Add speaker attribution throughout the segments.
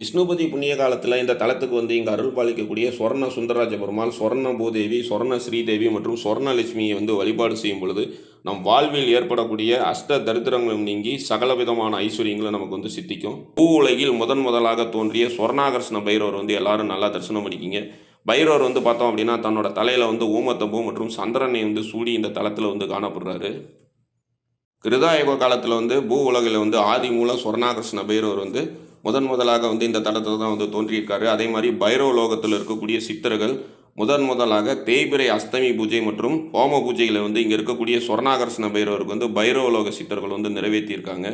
Speaker 1: விஷ்ணுபதி புண்ணிய காலத்தில் இந்த தலத்துக்கு வந்து இங்கே அருள் பாலிக்கக்கூடிய சொர்ண சுந்தரராஜ பெருமாள் சொர்ண பூதேவி சொர்ண ஸ்ரீதேவி மற்றும் சொர்ணலட்சுமியை வந்து வழிபாடு செய்யும் பொழுது நம் வாழ்வில் ஏற்படக்கூடிய அஷ்ட தரித்திரங்களும் நீங்கி சகல விதமான ஐஸ்வர்யங்களும் நமக்கு வந்து சித்திக்கும். பூ உலகில் முதன் முதலாக தோன்றிய சொர்ணாகர்ஷ்ண பைரவர் வந்து எல்லாரும் நல்லா தரிசனம் பண்ணிக்கிங்க. பைரவர் வந்து பார்த்தோம் அப்படின்னா தன்னோட தலையில் வந்து ஊமத்தம்பூ மற்றும் சந்திரனை வந்து சூடி இந்த தளத்தில் வந்து காணப்படுறாரு. கிருதாயுக காலத்தில் வந்து பூ உலகில் வந்து ஆதி மூல சொர்ணாகிருஷ்ண பைரவர் வந்து முதன் முதலாக வந்து இந்த தடத்தை தான் வந்து தோன்றியிருக்காரு. அதே மாதிரி பைரவ லோகத்தில் இருக்கக்கூடிய சித்தர்கள் முதன் முதலாக தேய்பிரை அஷ்டமி பூஜை மற்றும் ஹோம பூஜைகளை வந்து இங்கே இருக்கக்கூடிய சொர்ணாகர்ஷ்ண பைரவருக்கு வந்து பைரவ லோக சித்தர்கள் வந்து நிறைவேற்றியிருக்காங்க.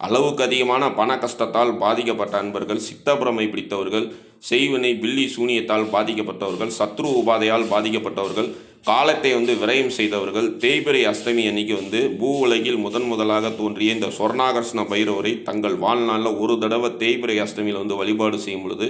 Speaker 1: அளவுக்கு அதிகமான பண கஷ்டத்தால் பாதிக்கப்பட்ட அன்பர்கள் சித்தபிரமை பிடித்தவர்கள் செய்வினை பில்லி சூனியத்தால் பாதிக்கப்பட்டவர்கள் சத்ரு உபாதையால் பாதிக்கப்பட்டவர்கள் காலத்தை வந்து விரயம் செய்தவர்கள் தேய்பிரை அஷ்டமி அன்னைக்கு வந்து பூ உலகில் முதன் முதலாக தோன்றிய இந்த சொர்ணாகர்ஷ்ண பைரவரை தங்கள் வாழ்நாளில் ஒரு தடவை தேய்பிரை அஷ்டமியில் வந்து வழிபாடு செய்யும் பொழுது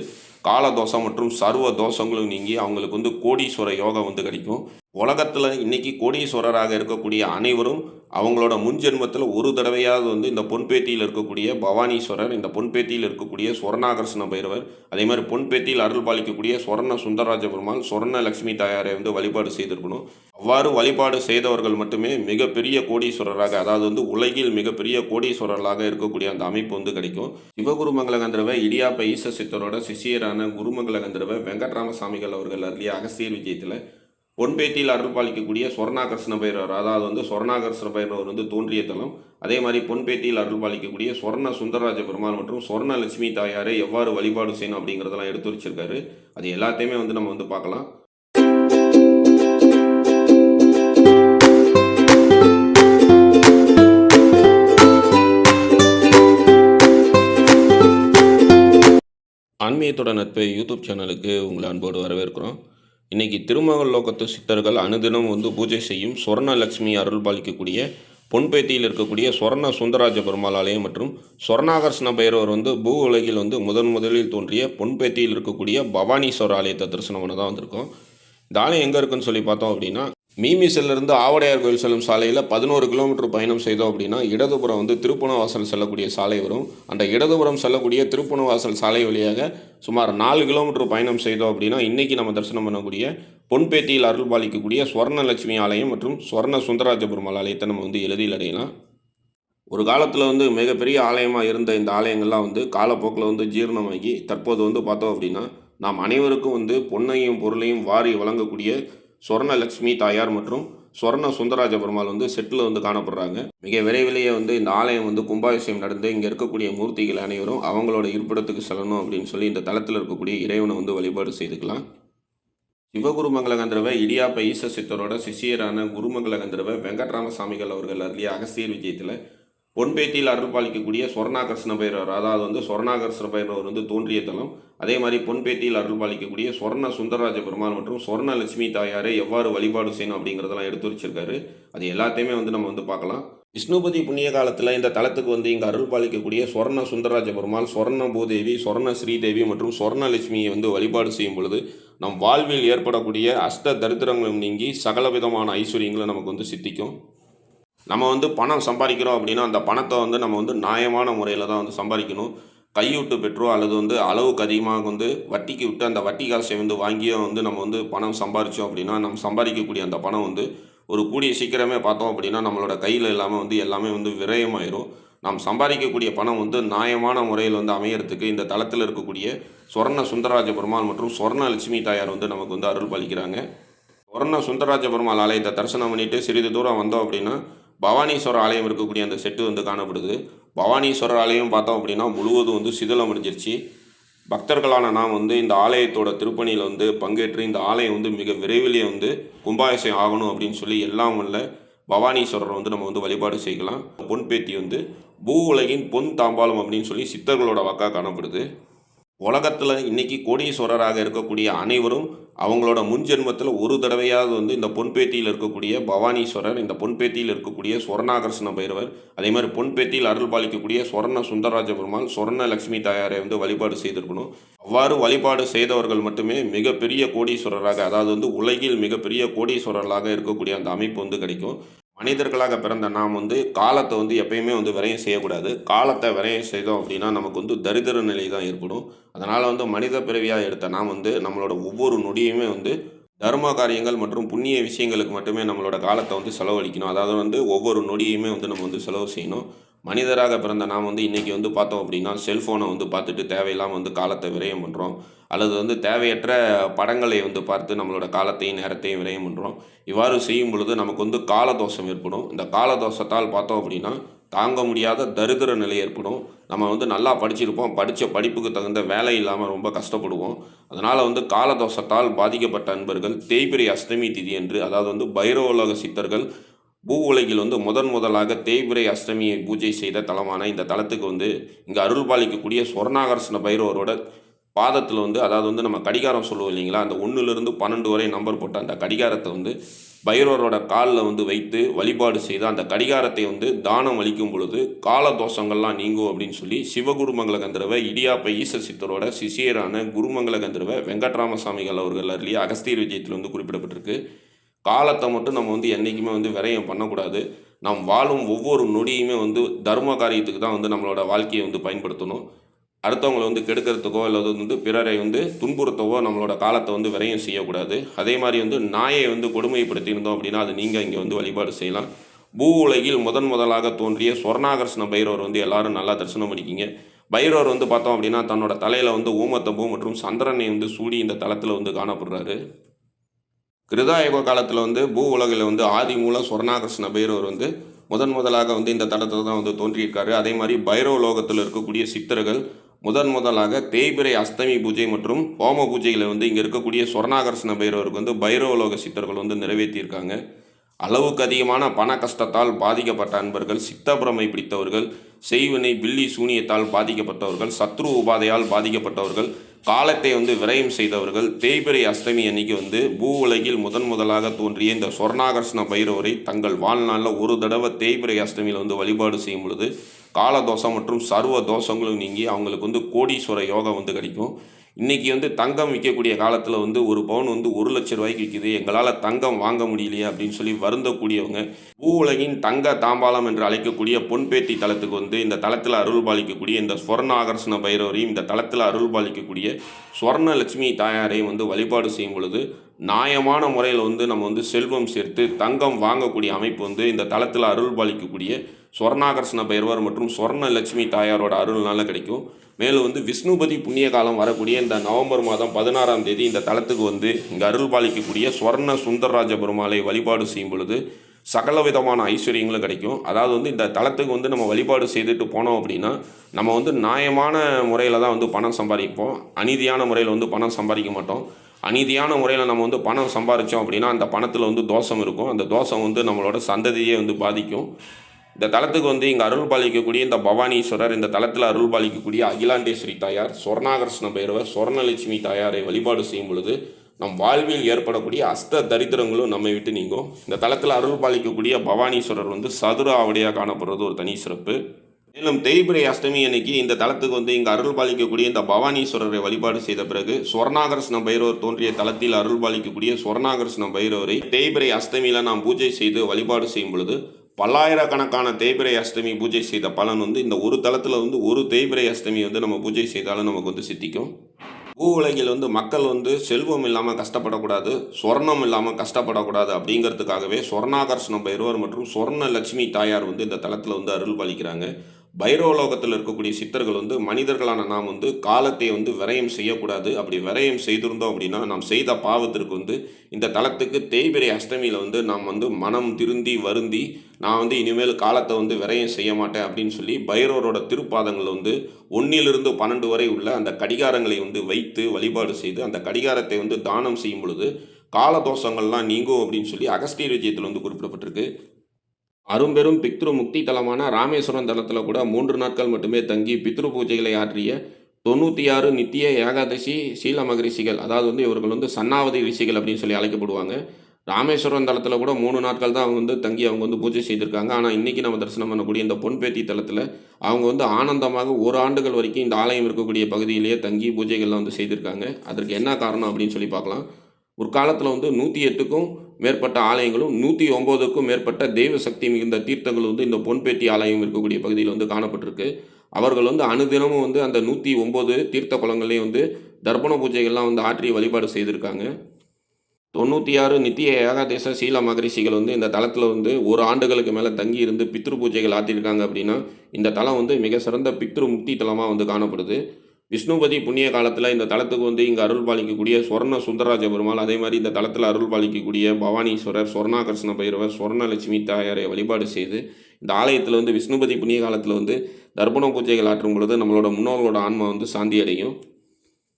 Speaker 1: காலதோஷம் மற்றும் சர்வ தோஷங்களும் நீங்கி அவங்களுக்கு வந்து கோடீஸ்வர யோகம் வந்து கிடைக்கும். உலகத்தில் இன்னைக்கு கோடீஸ்வரராக இருக்கக்கூடிய அனைவரும் அவங்களோட முன்ஜென்மத்தில் ஒரு தடவையாவது வந்து இந்த பொன்பேத்தியில் இருக்கக்கூடிய பவானீஸ்வரர் இந்த பொன்பேத்தியில் இருக்கக்கூடிய சொர்ணாகர்ஷ்ண பைரவர் அதே மாதிரி பொன்பேத்தியில் அருள் பாலிக்கக்கூடிய சொர்ண சுந்தரராஜ பெருமாள் சொர்ண லட்சுமி தாயாரை வந்து வழிபாடு செய்திருக்கணும். அவ்வாறு வழிபாடு செய்தவர்கள் மட்டுமே மிகப்பெரிய கோடீஸ்வரராக அதாவது வந்து உலகில் மிகப்பெரிய கோடீஸ்வரர்களாக இருக்கக்கூடிய அந்த அமைப்பு வந்து கிடைக்கும். சிவகுருமங்கல கந்தரவை இடியாப்ப ஈச சித்தரோட சிஷியரான குருமங்கல கந்தரவை வெங்கட்ராமசாமிகள் அவர்கள் அருளிய அகஸ்தியர் விஜயத்தில் பொன்பேத்தியில் அருள்பாலிக்கக்கூடிய சொர்ணாகர்ஷ்ண பைரவர். அதாவது வந்து சொர்ணாகர்ஷ்ண பைரவர் வந்து தோன்றிய தலம். அதே மாதிரி பொன்பேத்தியில் அருள்பாலிக்கக்கூடிய சொர்ண சுந்தரராஜ பெருமாள் மற்றும் சொர்ண லட்சுமி தாயாரை எவ்வாறு வழிபாடு செய்யணும் அப்படிங்கிறதெல்லாம் எடுத்து வச்சிருக்காரு. அது எல்லாத்தையுமே வந்து நம்ம வந்து பார்க்கலாம். ஆன்மீகத்தோட நட்பை யூடியூப் சேனலுக்கு உங்களை அன்போடு வரவேற்கிறோம். இன்றைக்கி திருமகள் லோகத்து சித்தர்கள் அனுதினம் வந்து பூஜை செய்யும் சொர்ணலக்ஷ்மி அருள் பாலிக்கக்கூடிய பொன்பேத்தியில் இருக்கக்கூடிய சொர்ண சுந்தராஜ பெருமாள் ஆலயம் மற்றும் சொர்ணாகர்ஷ்ண பைரவர் வந்து பூ உலகில் வந்து முதன் முதலில் தோன்றிய பொன்பேத்தியில் இருக்கக்கூடிய பவானீஸ்வரர் ஆலயத்தை தரிசனம் பண்ண தான் வந்திருக்கோம். இந்த ஆலயம் எங்கே இருக்குன்னு சொல்லி பார்த்தோம் அப்படின்னா மீமிசிலிருந்து ஆவடையார் கோயில் செல்லும் சாலையில் பதினோரு கிலோமீட்டர் பயணம் செய்தோம் அப்படின்னா இடதுபுறம் வந்து திருப்புணவாசல் செல்லக்கூடிய சாலை வரும். அந்த இடதுபுறம் செல்லக்கூடிய திருப்புணவாசல் சாலை வழியாக சுமார் நாலு கிலோமீட்டர் பயணம் செய்தோம் அப்படின்னா இன்றைக்கி நம்ம தரிசனம் பண்ணக்கூடிய பொன்பேத்தியில் அருள் பாலிக்கக்கூடிய ஸ்வர்ணலட்சுமி ஆலயம் மற்றும் ஸ்வர்ண சுந்தராஜ பெருமாள் ஆலயத்தை நம்ம வந்து எளிதில் அடையலாம். ஒரு காலத்தில் வந்து மிகப்பெரிய ஆலயமாக இருந்த இந்த ஆலயங்கள்லாம் வந்து காலப்போக்கில் வந்து ஜீரணமாகி தற்போது வந்து பார்த்தோம் அப்படின்னா நாம் அனைவருக்கும் வந்து பொன்னையும் பொருளையும் வாரி வழங்கக்கூடிய சொர்ணலக்ஷ்மி தாயார் மற்றும் சொர்ண சுந்தராஜ பெருமாள் வந்து செட்டில் வந்து காணப்படுறாங்க. மிக விரைவிலேயே வந்து இந்த ஆலயம் வந்து கும்பாபிஷேகம் நடந்து இங்கே இருக்கக்கூடிய மூர்த்திகள் அனைவரும் அவங்களோட இருப்பிடத்துக்கு செல்லணும் அப்படின்னு சொல்லி இந்த தளத்தில் இருக்கக்கூடிய இறைவனை வந்து வழிபாடு செய்துக்கலாம். சிவகுருமங்கல கந்தரவ இடியாப்ப ஈச சித்தரோட சிஷியரான குருமங்கல கந்தரவ வெங்கட்ராம சாமிகள் அவர்கள் அருளிய அகஸ்தியர் விஜயத்தில் பொன்பேத்தியில் அருள் பாலிக்கக்கூடிய சொர்ணாகர்ஷ்ண பைரவர். அதாவது வந்து சொர்ணாகர்ஷ்ண பைரவர் வந்து தோன்றிய தலம். அதே மாதிரி பொன்பேத்தியில் அருள் பாலிக்கக்கூடிய சொர்ண சுந்தரராஜ பெருமாள் மற்றும் சொர்ண லட்சுமி தாயாரை எவ்வாறு வழிபாடு செய்யணும் அப்படிங்கிறதெல்லாம் எடுத்து வச்சிருக்காரு. அது எல்லாத்தையுமே வந்து நம்ம வந்து பார்க்கலாம். விஷ்ணுபதி புண்ணிய காலத்தில் இந்த தலத்துக்கு வந்து இங்கே அருள் பாலிக்கக்கூடிய சொர்ண சுந்தரராஜ பெருமாள் சொர்ண பூதேவி சொர்ண ஸ்ரீதேவி மற்றும் சொர்ணலட்சுமியை வந்து வழிபாடு செய்யும் பொழுது நம் வாழ்வில் ஏற்படக்கூடிய அஷ்ட தரித்திரங்களும் நீங்கி சகல விதமான ஐஸ்வர்யங்களும் நமக்கு வந்து சித்திக்கும். நம்ம வந்து பணம் சம்பாதிக்கிறோம் அப்படின்னா அந்த பணத்தை வந்து நம்ம வந்து நியாயமான முறையில் தான் வந்து சம்பாதிக்கணும். கையூட்டு பெற்றோ அல்லது வந்து அளவுக்கு அதிகமாக வந்து வட்டிக்கு விட்டு அந்த வட்டி காசை வந்து வாங்கியோ வந்து நம்ம வந்து பணம் சம்பாரித்தோம் அப்படின்னா நம்ம சம்பாதிக்கக்கூடிய அந்த பணம் வந்து ஒரு கூடிய சீக்கிரமே பார்த்தோம் அப்படின்னா நம்மளோட கையில் இல்லாமல் வந்து எல்லாமே வந்து விரயமாயிரும். நாம் சம்பாதிக்கக்கூடிய பணம் வந்து நியாயமான முறையில் வந்து அமையறதுக்கு இந்த தளத்தில் இருக்கக்கூடிய சொர்ண சுந்தரராஜ பெருமாள் மற்றும் சொர்ண லட்சுமி தாயார் வந்து நமக்கு வந்து அருள் பாலிக்கிறாங்க. சொர்ண சுந்தரராஜ பெருமாள் ஆலயத்தை தரிசனம் பண்ணிட்டு சிறிது தூரம் வந்தோம் அப்படின்னா பவானீஸ்வரர் ஆலயம் இருக்கக்கூடிய அந்த செட்டு வந்து காணப்படுது. பவானீஸ்வரர் ஆலயம் பார்த்தோம் அப்படின்னா முழுவதும் வந்து சிதிலம் அடைஞ்சிருச்சு பக்தர்களான நாம் வந்து இந்த ஆலயத்தோட திருப்பணியில் வந்து பங்கேற்று இந்த ஆலயம் வந்து மிக விரைவிலேயே வந்து கும்பாபிஷேகம் ஆகணும் அப்படின்னு சொல்லி எல்லாம் உள்ள பவானீஸ்வரரை வந்து நம்ம வந்து வழிபாடு செய்யலாம். பொன்பேத்தி வந்து பூ உலகின் பொன் தாம்பாளம் அப்படின்னு சொல்லி சித்தர்களோட வக்கா காணப்படுது. உலகத்தில் இன்னைக்கு கோடீஸ்வரராக இருக்கக்கூடிய அனைவரும் அவங்களோட முன்ஜென்மத்தில் ஒரு தடவையாவது வந்து இந்த பொன்பேத்தியில் இருக்கக்கூடிய பவானீஸ்வரர் இந்த பொன்பேத்தியில் இருக்கக்கூடிய சொர்ணாகர்ஷ்ண பைரவர் அதே மாதிரி பொன்பேத்தியில் அருள் பாலிக்கக்கூடிய சொர்ண சுந்தரராஜ பெருமாள் சொர்ண தாயாரை வந்து வழிபாடு செய்திருக்கணும். அவ்வாறு வழிபாடு செய்தவர்கள் மட்டுமே மிகப்பெரிய கோடீஸ்வரராக அதாவது வந்து உலகில் மிகப்பெரிய கோடீஸ்வரர்களாக இருக்கக்கூடிய அந்த அமைப்பு வந்து கிடைக்கும். மனிதர்களாக பிறந்த நாம் வந்து காலத்தை வந்து எப்பயுமே வந்து விரயம் செய்யக்கூடாது. காலத்தை விரையும் செய்தோம் அப்படின்னா நமக்கு வந்து தரித்திர நிலை தான் ஏற்படும். அதனால் வந்து மனித பிறவியாக எடுத்த நாம் வந்து நம்மளோட ஒவ்வொரு நொடியுமே வந்து தர்ம காரியங்கள் மற்றும் புண்ணிய விஷயங்களுக்கு மட்டுமே நம்மளோட காலத்தை வந்து செலவழிக்கணும். அதாவது வந்து ஒவ்வொரு நொடியுமே வந்து நம்ம வந்து செலவு செய்யணும். மனிதராக பிறந்த நாம் வந்து இன்றைக்கி வந்து பார்த்தோம் அப்படின்னா செல்ஃபோனை வந்து பார்த்துட்டு தேவையில்லாமல் வந்து காலத்தை விரயம் பண்ணுறோம் அல்லது வந்து தேவையற்ற படங்களை வந்து பார்த்து நம்மளோட காலத்தையும் நேரத்தையும் விரையும் பண்ணுறோம் இவ்வாறு செய்யும் பொழுது நமக்கு வந்து காலதோஷம் ஏற்படும். இந்த காலதோஷத்தால் பார்த்தோம் அப்படின்னா தாங்க முடியாத தரித்திர நிலை ஏற்படும். நம்ம வந்து நல்லா படிச்சிருப்போம். படித்த படிப்புக்கு தகுந்த வேலை இல்லாமல் ரொம்ப கஷ்டப்படுவோம். அதனால் வந்து காலதோஷத்தால் பாதிக்கப்பட்ட அன்பர்கள் தேய்பிரை அஷ்டமி திதி என்று அதாவது வந்து பைரவலோக சித்தர்கள் பூ உலகில் வந்து முதன் முதலாக தேய்பிரை அஷ்டமியை பூஜை செய்த தலமான இந்த தலத்துக்கு வந்து இங்கே அருள் பாலிக்கக்கூடிய சொர்ணாகர்ஷண பைரவரோட பாதத்தில் வந்து அதாவது வந்து நம்ம கடிகாரம் சொல்லுவோம் இல்லைங்களா? அந்த ஒன்றுலேருந்து பன்னெண்டு வரை நம்பர் போட்ட அந்த கடிகாரத்தை வந்து பைரவரோட காலில் வந்து வைத்து வழிபாடு செய்து அந்த கடிகாரத்தை வந்து தானம் அளிக்கும் பொழுது கால தோஷங்கள்லாம் நீங்கும் அப்படின்னு சொல்லி சிவகுருமங்கல கந்தரவ இடியாப்ப ஈச சித்தரோட சிஷியரான குருமங்கல கந்தரவ வெங்கட்ராமசாமிகள் அவர்கள் அருளிய அகஸ்தியர் விஜயத்தில் வந்து குறிப்பிடப்பட்டிருக்கு. காலத்தை மட்டும் நம்ம வந்து என்றைக்குமே வந்து விரயம் பண்ணக்கூடாது. நாம் வாழும் ஒவ்வொரு நொடியுமே வந்து தர்ம காரியத்துக்கு தான் வந்து நம்மளோட வாழ்க்கையை வந்து பயன்படுத்தணும். அடுத்தவங்களை வந்து கெடுக்கிறதுக்கோ அல்லது வந்து பிறரை வந்து துன்புறுத்தவோ நம்மளோட காலத்தை வந்து விரையும் செய்யக்கூடாது. அதே மாதிரி வந்து நாயை வந்து கொடுமைப்படுத்தியிருந்தோம் அப்படின்னா அது நீங்கள் இங்கே வந்து வழிபாடு செய்யலாம். பூ உலகில் முதன் முதலாக தோன்றிய சொர்ணாகர்ஷ்ண பைரவர் வந்து எல்லாரும் நல்லா தரிசனம் பண்ணிக்கிங்க. பைரவர் வந்து பார்த்தோம் அப்படின்னா தன்னோட தலையில் வந்து ஊமத்தம்பூ மற்றும் சந்திரனை வந்து சூடி இந்த தளத்தில் வந்து காணப்படுறாரு. கிருதாயுக காலத்தில் வந்து பூ உலகில் வந்து ஆதி மூலம் சொர்ணாகர்ஷ்ண பைரவர் வந்து முதன் முதலாக வந்து இந்த தளத்தில் தான் வந்து தோன்றியிருக்காரு. அதே மாதிரி பைரவ லோகத்தில் இருக்கக்கூடிய சித்தர்கள் முதன் முதலாக தேய்பிரை அஷ்டமி பூஜை மற்றும் ஹோம பூஜைகளை வந்து இங்கே இருக்கக்கூடிய சொர்ணாகர்ஷ்ண பைரவருக்கு வந்து பைரவலோக சித்தர்கள் வந்து நிறைவேற்றியிருக்காங்க. அளவுக்கு அதிகமான பண கஷ்டத்தால் பாதிக்கப்பட்ட அன்பர்கள் சித்தபிரமை பிடித்தவர்கள் செய்வினை பில்லி சூனியத்தால் பாதிக்கப்பட்டவர்கள் சத்ரு உபாதையால் பாதிக்கப்பட்டவர்கள் காலத்தை வந்து விரயம் செய்தவர்கள் தேய்பிரை அஷ்டமி அன்னைக்கு வந்து பூ உலகில் முதன் முதலாக தோன்றிய இந்த சொர்ணாகர்ஷ்ண பைரவரை தங்கள் வாழ்நாளில் ஒரு தடவை தேய்பிரை அஷ்டமியில் வந்து வழிபாடு செய்யும் பொழுது காலதோஷம் மற்றும் சர்வ தோஷங்களும் நீங்கி அவங்களுக்கு வந்து கோடீஸ்வர யோகம் வந்து கிடைக்கும். இன்றைக்கி வந்து தங்கம் விற்கக்கூடிய காலத்தில் வந்து ஒரு பவுன் வந்து ஒரு லட்ச ரூபாய்க்கு விற்கிது எங்களால் தங்கம் வாங்க முடியலையே அப்படின்னு சொல்லி வருந்தக்கூடியவங்க பூ உலகின் தங்க தாம்பாலம் என்று அழைக்கக்கூடிய பொன்பேத்தி தலத்துக்கு வந்து இந்த தளத்தில் அருள் பாலிக்கக்கூடிய இந்த ஸ்வர்ண ஆகர்ஷண பைரவரையும் இந்த தளத்தில் அருள் பாலிக்கக்கூடிய ஸ்வர்ண லட்சுமி தாயாரையும் வந்து வழிபாடு செய்யும் பொழுது நியாயமான முறையில் வந்து நம்ம வந்து செல்வம் சேர்த்து தங்கம் வாங்கக்கூடிய அமைப்பு வந்து இந்த தளத்தில் அருள் பாலிக்கக்கூடிய சொர்ணாகர்ஷ்ண பைரவர் மற்றும் சொர்ண லட்சுமி தாயாரோட அருள்னால கிடைக்கும். மேலும் வந்து விஷ்ணுபதி புண்ணிய காலம் வரக்கூடிய இந்த நவம்பர் மாதம் பதினாறாம் தேதி இந்த தலத்துக்கு வந்து இங்கே அருள் பாலிக்கக்கூடிய சுவர்ண சுந்தரராஜ பெருமாளை வழிபாடு செய்யும் பொழுது சகல விதமான ஐஸ்வர்யங்களும் கிடைக்கும். அதாவது வந்து இந்த தளத்துக்கு வந்து நம்ம வழிபாடு செய்துட்டு போனோம் அப்படின்னா நம்ம வந்து நியாயமான முறையில் தான் வந்து பணம் சம்பாதிப்போம். அநீதியான முறையில் வந்து பணம் சம்பாதிக்க மாட்டோம். அநீதியான முறையில் நம்ம வந்து பணம் சம்பாதிச்சோம் அப்படின்னா அந்த பணத்தில் வந்து தோஷம் இருக்கும். அந்த தோஷம் வந்து நம்மளோட சந்ததியே வந்து பாதிக்கும். இந்த தலத்துக்கு வந்து இங்கே அருள் பாலிக்கக்கூடிய இந்த பவானீஸ்வரர் இந்த தலத்தில் அருள் பாலிக்கக்கூடிய அகிலாண்டேஸ்வரி தாயார் சொர்ணாகர்ஷ்ண பைரவர் சொர்ணலட்சுமி தாயாரை வழிபாடு செய்யும் பொழுது நம் வாழ்வில் ஏற்படக்கூடிய அஸ்த தரித்திரங்களும் நம்மை விட்டு நீங்கும். இந்த தளத்தில் அருள் பாலிக்கக்கூடிய பவானீஸ்வரர் வந்து சதுர ஆவடியாக காணப்படுறது ஒரு தனி சிறப்பு. மேலும் தேய்பிரை அஷ்டமி அன்னைக்கு இந்த தளத்துக்கு வந்து இங்கே அருள் பாலிக்கக்கூடிய இந்த பவானீஸ்வரரை வழிபாடு செய்த பிறகு சொர்ணாகர்ஷ்ண பைரவர் தோன்றிய தளத்தில் அருள் பாலிக்கக்கூடிய சொர்ணாகர்ஷ்ண பைரவரை தேய்பிரை அஷ்டமியில் நாம் பூஜை செய்து வழிபாடு செய்யும் பொழுது பல்லாயிரக்கணக்கான தேய்பிரை அஷ்டமி பூஜை செய்த பலன் வந்து இந்த ஒரு தளத்தில் வந்து ஒரு தேய்பிரை அஷ்டமி வந்து நம்ம பூஜை செய்தாலும் நமக்கு வந்து சித்திக்கும். பூ உலகில் வந்து மக்கள் வந்து செல்வம் இல்லாமல் கஷ்டப்படக்கூடாது சொர்ணம் இல்லாமல் கஷ்டப்படக்கூடாது அப்படிங்கிறதுக்காகவே சொர்ணாகர்ஷ்ண பைரவர் மற்றும் சொர்ண லட்சுமி தாயார் வந்து இந்த தளத்தில் வந்து அருள் பாலிக்கிறாங்க பைரவலோகத்தில் இருக்கக்கூடிய சித்தர்கள் வந்து மனிதர்களான நாம் வந்து காலத்தை வந்து விரயம் செய்யக்கூடாது. அப்படி விரயம் செய்திருந்தோம் அப்படின்னா நாம் செய்த பாவத்திற்கு வந்து இந்த தளத்துக்கு தேய்பிரை அஷ்டமியில் வந்து நாம் வந்து மனம் திருந்தி வருந்தி நான் வந்து இனிமேல் காலத்தை வந்து விரயம் செய்ய மாட்டேன் அப்படின்னு சொல்லி பைரவரோட திருப்பாதங்கள் வந்து ஒன்றிலிருந்து பன்னெண்டு வரை உள்ள அந்த கடிகாரங்களை வந்து வைத்து வழிபாடு செய்து அந்த கடிகாரத்தை வந்து தானம் செய்யும் பொழுது காலதோஷங்கள்லாம் நீங்கும் அப்படின்னு சொல்லி அகஸ்தியர் விஜயத்தில் வந்து குறிப்பிடப்பட்டிருக்கு. அரும்பெரும் பித்ரு முக்தி தலமான ராமேஸ்வரம் தலத்தில் கூட மூன்று நாட்கள் மட்டுமே தங்கி பித்ரு பூஜைகளை ஆற்றிய தொண்ணூற்றி ஆறு நித்திய ஏகாதசி சீல மகரிஷிகள் அதாவது வந்து இவர்கள் வந்து சன்னாவதி ரிஷிகள் அப்படின்னு சொல்லி அழைக்கப்படுவாங்க. ராமேஸ்வரம் தலத்தில் கூட மூணு நாட்கள் தான் அவங்க வந்து தங்கி அவங்க வந்து பூஜை செய்திருக்காங்க. ஆனால் இன்றைக்கி நம்ம தரிசனம் பண்ணக்கூடிய இந்த பொன்பேத்தி தலத்தில் அவங்க வந்து ஆனந்தமாக ஒரு ஆண்டுகள் வரைக்கும் இந்த ஆலயம் இருக்கக்கூடிய பகுதியிலேயே தங்கி பூஜைகள்லாம் வந்து செய்திருக்காங்க. அதற்கு என்ன காரணம் அப்படின்னு சொல்லி பார்க்கலாம். ஒரு காலத்தில் வந்து நூற்றி எட்டுக்கும் மேற்பட்ட ஆலயங்களும் நூற்றி ஒம்போதுக்கும் மேற்பட்ட தெய்வ சக்தி மிகுந்த தீர்த்தங்கள் வந்து இந்த பொன்பேட்டி ஆலயம் இருக்கக்கூடிய பகுதியில் வந்து காணப்பட்டிருக்கு. அவர்கள் வந்து அனுதினமும் வந்து அந்த நூற்றி ஒம்பது தீர்த்த குளங்கள்லேயும் வந்து தர்ப்பண பூஜைகள்லாம் வந்து ஆற்றி வழிபாடு செய்திருக்காங்க. தொண்ணூற்றி ஆறு நித்திய ஏகாதேச சீல மகரிஷிகள் வந்து இந்த தளத்தில் வந்து ஒரு ஆண்டுகளுக்கு மேலே தங்கி இருந்து பித்ரு பூஜைகள் ஆற்றிருக்காங்க அப்படின்னா இந்த தலம் வந்து மிக சிறந்த பித்ரு முக்தி தலமாக வந்து காணப்படுது. விஷ்ணுபதி புண்ணிய காலத்தில் இந்த தலத்துக்கு வந்து இங்கே அருள் பாலிக்கக்கூடிய சொர்ண சுந்தரராஜ பெருமாள் அதே மாதிரி இந்த தலத்தில் அருள் பாலிக்கக்கூடிய பவானீஸ்வரர் சொர்ணாகர்ஷ்ண பைரவர் சொர்ணலட்சுமி தாயாரை வழிபாடு செய்து இந்த ஆலயத்தில் வந்து விஷ்ணுபதி புண்ணிய காலத்தில் வந்து தர்ப்பண பூஜைகள் ஆற்றும் பொழுது நம்மளோட முன்னோர்களோட ஆன்மா வந்து சாந்தி அடையும்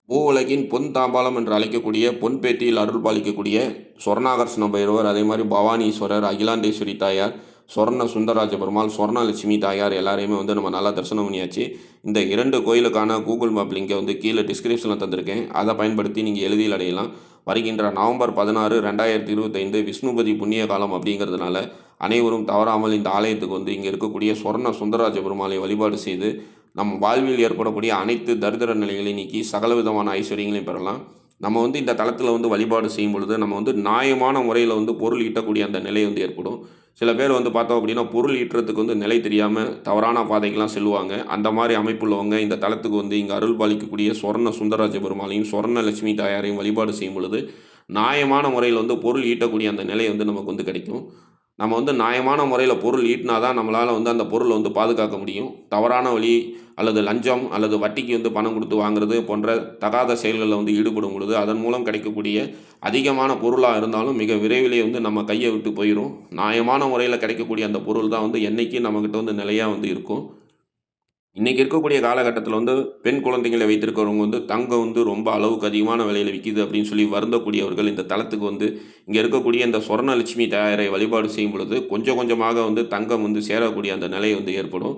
Speaker 1: பூ உலகின் பொன் தாம்பாலம் என்று அழைக்கக்கூடிய பொன்பேட்டியில் அருள் பாலிக்கக்கூடிய சொர்ணாகர்ஷ்ண பைரவர் அதே மாதிரி பவானீஸ்வரர் அகிலாண்டேஸ்வரி தாயார் சொர்ண சுந்தரராஜ பெருமாள் சொர்ணலட்சுமி தாயார் எல்லாரையுமே வந்து நம்ம நல்லா தரிசனம் பண்ணியாச்சு. இந்த இரண்டு கோயிலுக்கான கூகுள் மேப் லிங்கை வந்து கீழே டிஸ்கிரிப்ஷனில் தந்திருக்கேன். அதை பயன்படுத்தி நீங்கள் எளிதில் அடையலாம். வருகின்ற நவம்பர் பதினாறு ரெண்டாயிரத்தி இருபத்தைந்து விஷ்ணுபதி புண்ணிய காலம் அப்படிங்கிறதுனால அனைவரும் தவறாமல் இந்த ஆலயத்துக்கு வந்து இங்கே இருக்கக்கூடிய சொர்ண சுந்தரராஜ பெருமாளை வழிபாடு செய்து நம் வாழ்வில் ஏற்படக்கூடிய அனைத்து தரித்திர நிலைகளை நீக்கி சகல விதமான ஐஸ்வர்யங்களையும் பெறலாம். நம்ம வந்து இந்த தளத்தில் வந்து வழிபாடு செய்யும் பொழுது நம்ம வந்து நியாயமான முறையில் வந்து பொருள் ஈட்டக்கூடிய அந்த நிலை வந்து ஏற்படும். சில பேர் வந்து பார்த்தோம் அப்படின்னா பொருள் ஈட்டுறதுக்கு வந்து நிலை தெரியாமல் தவறான பாதைக்கெலாம் செல்வாங்க அந்த மாதிரி அமைப்புள்ளவங்க இந்த தளத்துக்கு வந்து இங்கே அருள் பாலிக்கக்கூடிய சொர்ண சுந்தரராஜ பெருமாளையும் சொர்ண லட்சுமி தாயாரையும் வழிபாடு செய்யும் பொழுது நியாயமான முறையில் வந்து பொருள் ஈட்டக்கூடிய அந்த நிலை வந்து நமக்கு வந்து கிடைக்கும். நம்ம வந்து நியாயமான முறையில் பொருள் ஈட்டினா தான் நம்மளால் வந்து அந்த பொருளை வந்து பாதுகாக்க முடியும். தவறான வழி அல்லது லஞ்சம் அல்லது வட்டிக்கு வந்து பணம் கொடுத்து வாங்குறது போன்ற தகாத செயல்களில் வந்து ஈடுபடும் பொழுது அதன் மூலம் கிடைக்கக்கூடிய அதிகமான பொருளாக இருந்தாலும் மிக விரைவிலே வந்து நம்ம கையை விட்டு போயிடும் நியாயமான முறையில் கிடைக்கக்கூடிய அந்த பொருள் தான் வந்து என்றைக்கும் நம்மக்கிட்ட வந்து நிலையாக வந்து இருக்கும். இன்றைக்கி இருக்கக்கூடிய காலகட்டத்தில் வந்து பெண் குழந்தைங்களை வைத்திருக்கிறவங்க வந்து தங்கம் வந்து ரொம்ப அளவுக்கு அதிகமான விலையில் விற்கிது அப்படின்னு சொல்லி வருந்தக்கூடியவர்கள் இந்த தளத்துக்கு வந்து இங்கே இருக்கக்கூடிய இந்த சொர்ணலட்சுமி தயாரை வழிபாடு செய்யும் பொழுது கொஞ்சம் கொஞ்சமாக வந்து தங்கம் வந்து சேரக்கூடிய அந்த நிலை வந்து ஏற்படும்.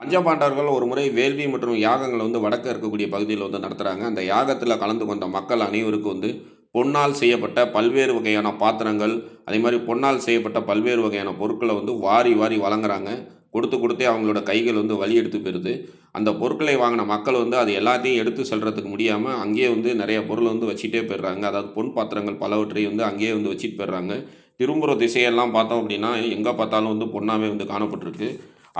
Speaker 1: பஞ்சபாண்டவர்கள் ஒரு முறை வேள்வி மற்றும் யாகங்களை வந்து வடக்க இருக்கக்கூடிய பகுதியில் வந்து நடத்துகிறாங்க அந்த யாகத்தில் கலந்து கொண்ட மக்கள் அனைவருக்கும் வந்து பொன்னால் செய்யப்பட்ட பல்வேறு வகையான பாத்திரங்கள் அதே மாதிரி பொன்னால் செய்யப்பட்ட பல்வேறு வகையான பொருட்களை வந்து வாரி வாரி வழங்குறாங்க. கொடுத்து கொடுத்தே அவங்களோட கைகள் வந்து வலி எடுத்து போயிடுது. அந்த பொருட்களை வாங்கின மக்கள் வந்து அது எல்லாத்தையும் எடுத்து செல்கிறதுக்கு முடியாமல் அங்கேயே வந்து நிறைய பொருள் வந்து வச்சுட்டே போயிடுறாங்க. அதாவது பொன் பாத்திரங்கள் பலவற்றையும் வந்து அங்கேயே வந்து வச்சுட்டு போயிடுறாங்க. திரும்புகிற திசையெல்லாம் பார்த்தோம் அப்படின்னா எங்கே பார்த்தாலும் வந்து பொண்ணாகவே வந்து காணப்பட்டிருக்கு.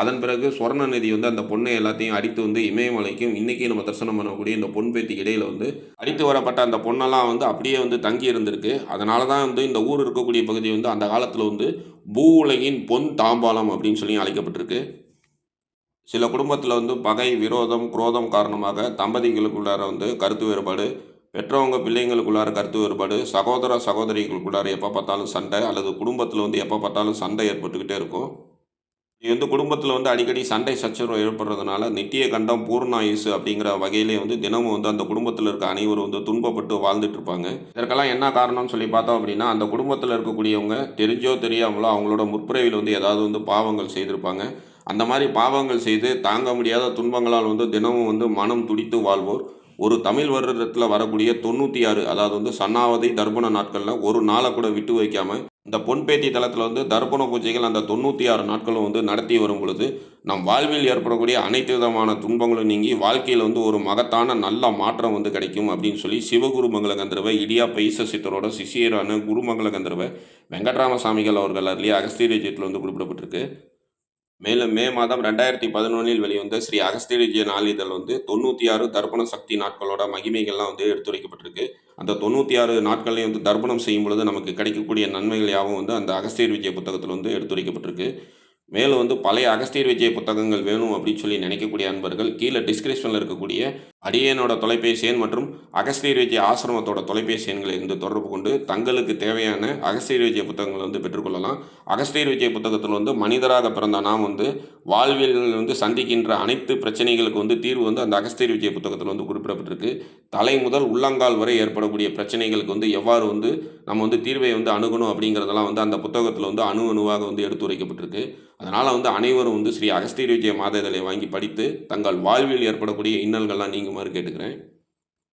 Speaker 1: அதன் பிறகு சுவர்ண நதி வந்து அந்த பொண்ணை எல்லாத்தையும் அடித்து வந்து இமயமலைக்கும் இன்றைக்கி நம்ம தரிசனம் பண்ணக்கூடிய இந்த பொன் பேத்திக்கு இடையில் வந்து அடித்து வரப்பட்ட அந்த பொண்ணெல்லாம் வந்து அப்படியே வந்து தங்கி இருந்திருக்கு. அதனால தான் வந்து இந்த ஊர் இருக்கக்கூடிய பகுதி வந்து அந்த காலத்தில் வந்து பூ உலகின் பொன் தாம்பாலம் அப்படின்னு சொல்லி அழைக்கப்பட்டிருக்கு. சில குடும்பத்தில் வந்து பகை விரோதம் குரோதம் காரணமாக தம்பதிகளுக்குள்ளார வந்து கருத்து வேறுபாடு பெற்றவங்க பிள்ளைங்களுக்குள்ளார கருத்து வேறுபாடு சகோதர சகோதரிகளுக்குள்ளார எப்போ பார்த்தாலும் சண்டை அல்லது குடும்பத்தில் வந்து எப்போ பார்த்தாலும் சண்டை ஏற்பட்டுக்கிட்டே இருக்கும். இது வந்து குடும்பத்தில் வந்து அடிக்கடி சண்டை சச்சரவு ஏற்படுறதுனால நித்திய கண்டம் பூர்ணாயுசு அப்படிங்கிற வகையிலே வந்து தினமும் வந்து அந்த குடும்பத்தில் இருக்க அனைவரும் வந்து துன்பப்பட்டு வாழ்ந்துட்டு இருப்பாங்க இதற்கெல்லாம் என்ன காரணம்னு சொல்லி பார்த்தோம் அப்படின்னா அந்த குடும்பத்தில் இருக்கக்கூடியவங்க தெரிஞ்சோ தெரியாமலோ அவங்களோட முற்பிறவியில் வந்து ஏதாவது வந்து பாவங்கள் செய்திருப்பாங்க. அந்த மாதிரி பாவங்கள் செய்து தாங்க முடியாத துன்பங்களால் வந்து தினமும் வந்து மனம் துடித்து வாழ்வோர். ஒரு தமிழ் வருடத்தில் வரக்கூடிய தொண்ணூற்றி ஆறு அதாவது வந்து சன்னாவதி தர்ப்பண நாட்களில் ஒரு நாளை கூட விட்டு வைக்காமல் இந்த பொன்பேத்தி தளத்தில் வந்து தர்ப்பண பூஜைகள் அந்த தொண்ணூற்றி ஆறு நாட்களும் வந்து நடத்தி வரும் பொழுது நம் வாழ்வில் ஏற்படக்கூடிய அனைத்து விதமான துன்பங்களும் நீங்கி வாழ்க்கையில் வந்து ஒரு மகத்தான நல்ல மாற்றம் வந்து கிடைக்கும் அப்படின்னு சொல்லி சிவகுருமங்கல கந்தர்வ இடியா பைச சித்தரோட சிஷியரான குருமங்கல கந்தர்வ வெங்கட்ராமசாமிகள் அவர்கள் அதுலேயே அகஸ்தீரிய விஜயத்தில் வந்து குறிப்பிடப்பட்டிருக்கு. மேலும் மே மாதம் ரெண்டாயிரத்தி பதினொன்றில் வெளிவந்த ஸ்ரீ அகஸ்திய விஜய நாளிதழ் வந்து தொண்ணூற்றி ஆறு தர்ப்பண சக்தி நாட்களோட மகிமைகள்லாம் வந்து எடுத்துரைக்கப்பட்டிருக்கு. அந்த தொண்ணூற்றி ஆறு நாட்களையும் வந்து தர்ப்பணம் செய்யும் பொழுது நமக்கு கிடைக்கக்கூடிய நன்மைகள் யாவும் வந்து அந்த அகஸ்தியர் விஜய புத்தகத்தில் வந்து எடுத்துரைக்கப்பட்டிருக்கு. மேலும் வந்து பழைய அகஸ்தியர் விஜய புத்தகங்கள் வேணும் அப்படின்னு சொல்லி நினைக்கக்கூடிய அன்பர்கள் கீழே டிஸ்கிரிப்ஷனில் இருக்கக்கூடிய அடியனோட தொலைபேசி எண் மற்றும் அகஸ்தீர் விஜய ஆசிரமத்தோட தொலைபேசி எண்களை இருந்து தொடர்பு கொண்டு தங்களுக்கு தேவையான அகஸ்தீர் விஜய புத்தகங்களை வந்து பெற்றுக்கொள்ளலாம். அகஸ்தீர் விஜய புத்தகத்தில் வந்து மனிதராக பிறந்த நாம் வந்து வாழ்வில் வந்து சந்திக்கின்ற அனைத்து பிரச்சனைகளுக்கு வந்து தீர்வு வந்து அந்த அகஸ்தீர் விஜய புத்தகத்தில் வந்து குறிப்பிடப்பட்டிருக்கு. தலை முதல் உள்ளங்கால் வரை ஏற்படக்கூடிய பிரச்சனைகளுக்கு வந்து எவ்வாறு வந்து நம்ம வந்து தீர்வை வந்து அணுகணும் அப்படிங்கிறதெல்லாம் வந்து அந்த புத்தகத்தில் வந்து அணு அணுவாக வந்து எடுத்துரைக்கப்பட்டிருக்கு அதனால் வந்து அனைவரும் வந்து ஸ்ரீ அகஸ்தீர் விஜய மாத இதழை வாங்கி படித்து தங்கள் வாழ்வில் ஏற்படக்கூடிய இன்னல்கள்லாம் நீங்குமாறு கேட்டுக்கிறேன்.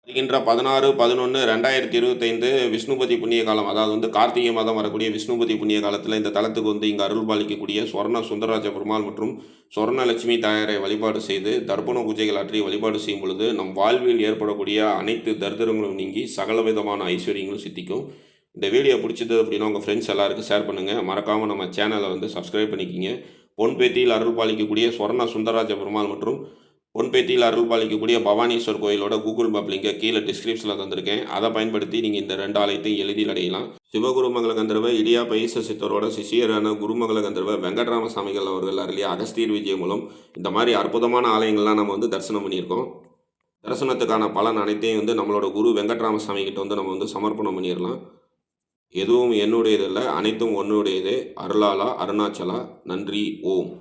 Speaker 1: வருகின்ற பதினாறு பதினொன்று ரெண்டாயிரத்தி இருபத்தைந்து விஷ்ணுபதி புண்ணிய காலம் அதாவது வந்து கார்த்திகை மாதம் வரக்கூடிய விஷ்ணுபதி புண்ணிய காலத்தில் இந்த தலத்துக்கு வந்து இங்கே அருள் பாலிக்கக்கூடிய சொர்ண சுந்தரராஜ பெருமாள் மற்றும் சொர்ணலட்சுமி தாயாரை வழிபாடு செய்து தர்ப்பண பூஜைகள் ஆற்றி வழிபாடு செய்யும் பொழுது நம் வாழ்வில் ஏற்படக்கூடிய அனைத்து தரித்திரங்களும் நீங்கி சகல விதமான ஐஸ்வர்யங்களும் சித்திக்கும். இந்த வீடியோ பிடிச்சது அப்படின்னா உங்கள் ஃப்ரெண்ட்ஸ் எல்லாருக்கும் ஷேர் பண்ணுங்கள் மறக்காமல் நம்ம சேனலை வந்து சப்ஸ்கிரைப் பண்ணிக்கிங்க. பொன்பேத்தியில் அருள் பாலிக்கக்கூடிய ஸ்வர்ண சுந்தரராஜ பெருமாள் மற்றும் பொன்பேத்தியில் அருள் பாலிக்கக்கூடிய பவானீஸ்வர் கோயிலோட கூகுள் மேப் லிங்கை கீழே டிஸ்கிரிப்ஷனில் தந்திருக்கேன். அதை பயன்படுத்தி நீங்கள் இந்த ரெண்டு ஆலயத்தையும் எளிதில் அடையலாம். சிவகுருமங்கல கந்தர்வ இடியா பைச சித்தரோட சிஷியரான குருமங்கல கந்தர்வ வெங்கட்ராம சாமிகள் அவர்கள் அருளிய அகஸ்தீர் விஜயம் மூலம் இந்த மாதிரி அற்புதமான ஆலயங்கள்லாம் நம்ம வந்து தரிசனம் பண்ணியிருக்கோம். தரிசனத்துக்கான பலன் அனைத்தையும் வந்து நம்மளோட குரு வெங்கட்ராமசாமி கிட்ட வந்து நம்ம வந்து சமர்ப்பணம் பண்ணிடலாம். எதுவும் என்னுடையது இல்லை அனைத்தும் ஒன்னுடையது அருளாலா அருணாச்சலா நன்றி ஓம்.